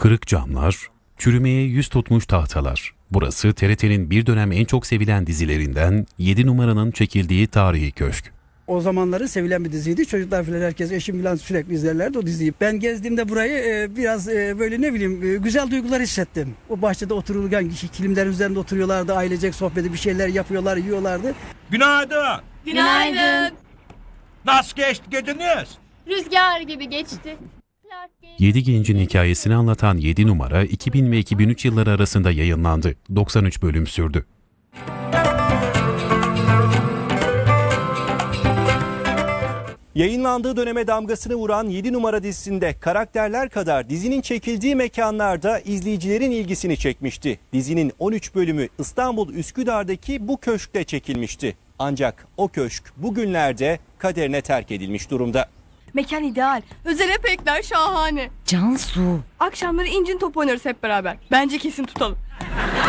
Kırık camlar, çürümeye yüz tutmuş tahtalar. Burası TRT'nin bir dönem en çok sevilen dizilerinden 7 numaranın çekildiği tarihi köşk. O zamanları sevilen bir diziydi. Çocuklar falan herkes eşim falan sürekli izlerlerdi o diziyi. Ben gezdiğimde burayı e, biraz e, böyle ne bileyim e, güzel duygular hissettim. O bahçede otururken kilimlerin üzerinde oturuyorlardı. Ailecek sohbeti bir şeyler yapıyorlar, yiyorlardı. Günaydın. Günaydın. Nasıl geçti geceniz? Rüzgar gibi geçti. Clark Gable- 7 gencin hikayesini anlatan 7 numara 2000 ve 2003 yılları arasında yayınlandı. 93 bölüm sürdü. Yayınlandığı döneme damgasını vuran 7 numara dizisinde karakterler kadar dizinin çekildiği mekanlarda izleyicilerin ilgisini çekmişti. Dizinin 13 bölümü İstanbul Üsküdar'daki bu köşkte çekilmişti. Ancak o köşk bugünlerde kaderine terk edilmiş durumda. Mekan ideal. Özel efektler şahane. Cansu. Akşamları incin top oynarız hep beraber. Bence kesin tutalım.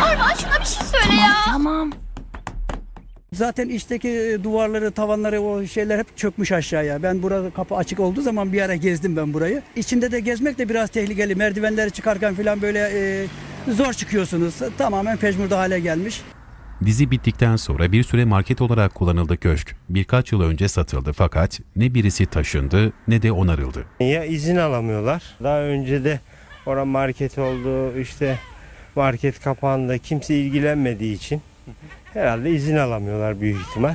Armağan şuna bir şey söyle ya. Tamam. Zaten içteki e, duvarları, tavanları o şeyler hep çökmüş aşağıya. Ben burada kapı açık olduğu zaman bir ara gezdim ben burayı. İçinde de gezmek de biraz tehlikeli. Merdivenleri çıkarken falan böyle e, zor çıkıyorsunuz. Tamamen pejmurda hale gelmiş. Dizi bittikten sonra bir süre market olarak kullanıldı köşk. Birkaç yıl önce satıldı fakat ne birisi taşındı ne de onarıldı. Ya izin alamıyorlar. Daha önce de ora market oldu işte market kapandı kimse ilgilenmediği için herhalde izin alamıyorlar büyük ihtimal.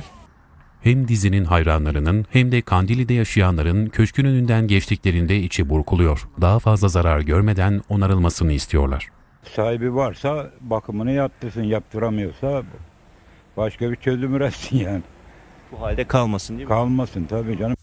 Hem dizinin hayranlarının hem de Kandili'de yaşayanların köşkün önünden geçtiklerinde içi burkuluyor. Daha fazla zarar görmeden onarılmasını istiyorlar. Sahibi varsa bakımını yaptırsın, yaptıramıyorsa başka bir çözüm üretsin yani. Bu halde kalmasın değil mi? Kalmasın tabii canım.